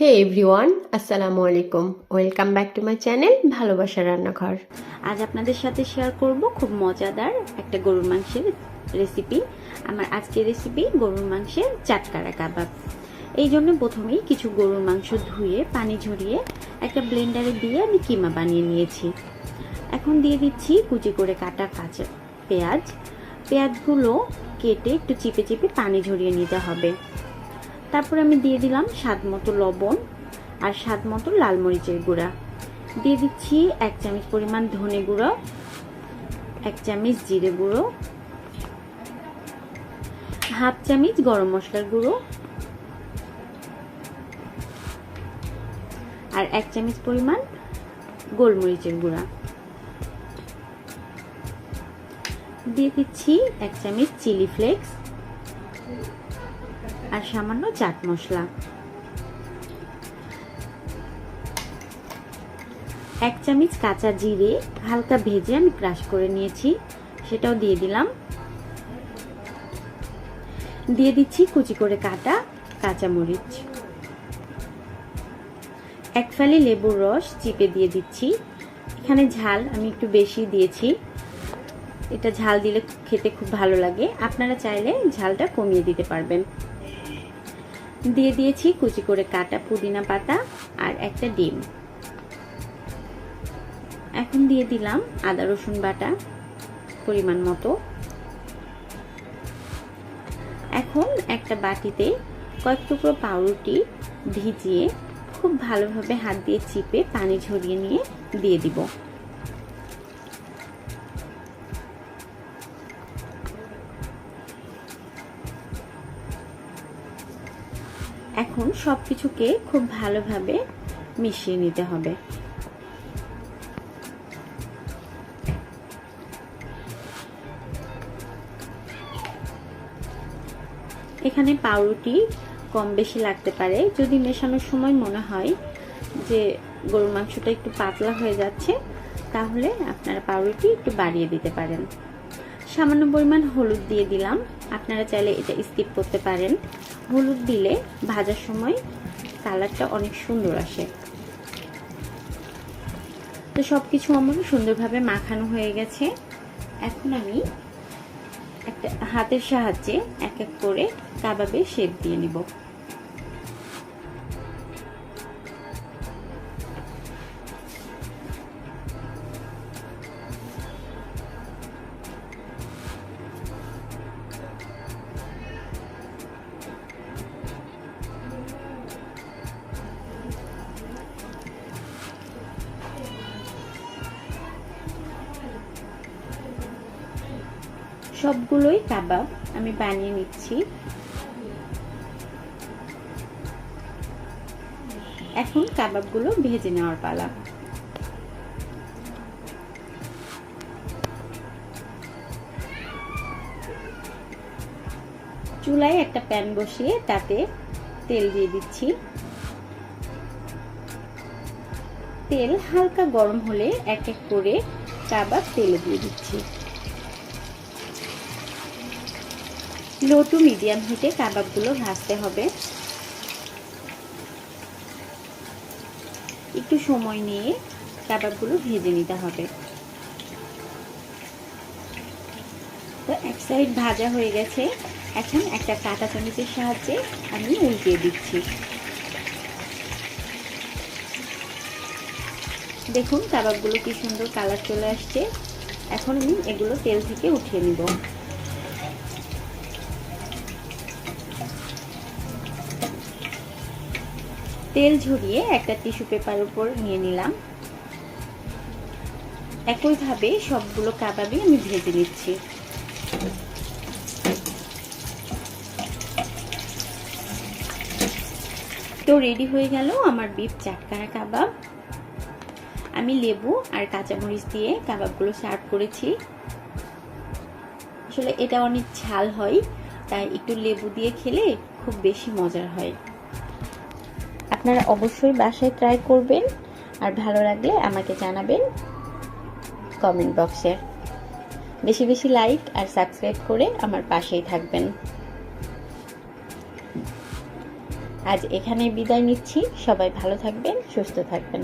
হে everyone আসসালামু আলাইকুম welcome back to my channel ভালোবাসা রান্নাঘর আজ আপনাদের সাথে শেয়ার করব খুব মজাদার একটা গরুর মাংসের রেসিপি আমার আজকের রেসিপি গরুর মাংসের চাটকারা কাবাব। এই জন্য প্রথমেই কিছু গরুর মাংস ধুয়ে, পানি ঝরিয়ে, একটা ব্লেন্ডারে দিয়ে আমি কিমা বানিয়ে নিয়েছি। এখন দিয়ে দিচ্ছি কুচি করে কাটা কাঁচা পেঁয়াজ। পেঁয়াজগুলো কেটে একটু চিপে চিপে পানি ঝরিয়ে নিতে হবে। তারপর আমি দিয়ে দিলাম স্বাদ মতো লবণ আর স্বাদ মতো লাল মরিচের গুঁড়া। দিয়ে দিচ্ছি এক চামচ পরিমাণ ধনে গুঁড়ো, এক চামচ জিরে গুঁড়ো, হাফ চামচ গরম মশলার গুঁড়ো আর এক চামচ পরিমাণ গোলমরিচের গুঁড়া। দিয়ে দিচ্ছি এক চামচ চিলি ফ্লেক্স। আর সামান্য চাট মশলা। এক চামচ কাঁচা জিরে হালকা ভেজে আমি ক্রাশ করে নিয়েছি, সেটাও দিয়ে দিলাম। দিয়ে দিচ্ছি কুচি করে কাটা কাঁচা মরিচ এক ফালি লেবুর রস চিপে দিয়ে দিচ্ছি। এখানে ঝাল আমি একটু বেশি দিয়েছি। এটা ঝাল দিলে খেতে খুব ভালো লাগে। আপনারা চাইলে ঝালটা কমিয়ে দিতে পারবেন। দিয়ে দিয়েছি কুচি করে কাটা পুদিনা পাতা আর একটা ডিম। এখন দিয়ে দিলাম আদা, রসুন বাটা পরিমাণ মতো। এখন একটা বাটিতে কয়েক টুকরো পাউরুটি ভিজিয়ে খুব ভালোভাবে হাত দিয়ে চিপে পানি ঝরিয়ে নিয়ে দিয়ে দিব। এখন সব কিছুকে খুব ভালোভাবে মিশিয়ে নিতে হবে। এখানে পাউরুটি কম বেশি লাগতে পারে। যদি মেশানোর সময় মনে হয় যে গরুর মাংসটা একটু পাতলা হয়ে যাচ্ছে, তাহলে আপনারা পাউরুটি একটু বাড়িয়ে দিতে পারেন। সামান্য পরিমাণ হলুদ দিয়ে দিলাম। আপনারা চাইলে এটা স্কিপ করতে পারেন। হলুদ দিলে ভাজার সময় কালারটা অনেক সুন্দর আসে। তো সব কিছু আমার সুন্দরভাবে মাখানো হয়ে গেছে। এখন আমি একটা হাতের সাহায্যে এক এক করে কাবাবে শেপ দিয়ে নিব। সবগুলোই কাবাব আমি বানিয়ে নিচ্ছি। এখন কাবাবগুলো ভেজে নেওয়ার পালা। চুলায় একটা প্যান বসিয়ে তাতে তেল দিয়ে দিচ্ছি। তেল হালকা গরম হলে এক এক করে কাবাব তেলে দিয়ে দিচ্ছি। লো টু মিডিয়াম হিটে কাবাবগুলো ভাজতে হবে। একটু সময় নিয়ে কাবাবগুলো ভেজে নিতে হবে। তো এক সাইড ভাজা হয়ে গেছে। এখন একটা কাঁটা চামচের সাহায্যে আমি উল্টিয়ে দিচ্ছি। দেখুন কাবাবগুলো কি সুন্দর কালার চলে আসছে। এখন আমি এগুলো তেল থেকে উঠিয়ে নিব। তেল ঝরিয়ে একটা টিস্যু পেপার উপর নিয়ে নিলাম। একইভাবে সবগুলো কাবাবই আমি ভেজে নিচ্ছি। তো রেডি হয়ে গেল আমার বিফ চাটকারা কাবাব। আমি লেবু আর কাঁচামরিচ দিয়ে কাবাবগুলো সার্ভ করেছি। আসলে এটা অনেক ঝাল হয়, তাই একটু লেবু দিয়ে খেলে খুব বেশি মজার হয়। আপনারা অবশ্যই বাসায় ট্রাই করবেন। আর ভালো লাগলে আমাকে জানাবেন কমেন্ট বক্সে বেশি বেশি লাইক আর সাবস্ক্রাইব করে আমার পাশেই থাকবেন। আজ এখানে বিদায় নিচ্ছি। সবাই ভালো থাকবেন, সুস্থ থাকবেন।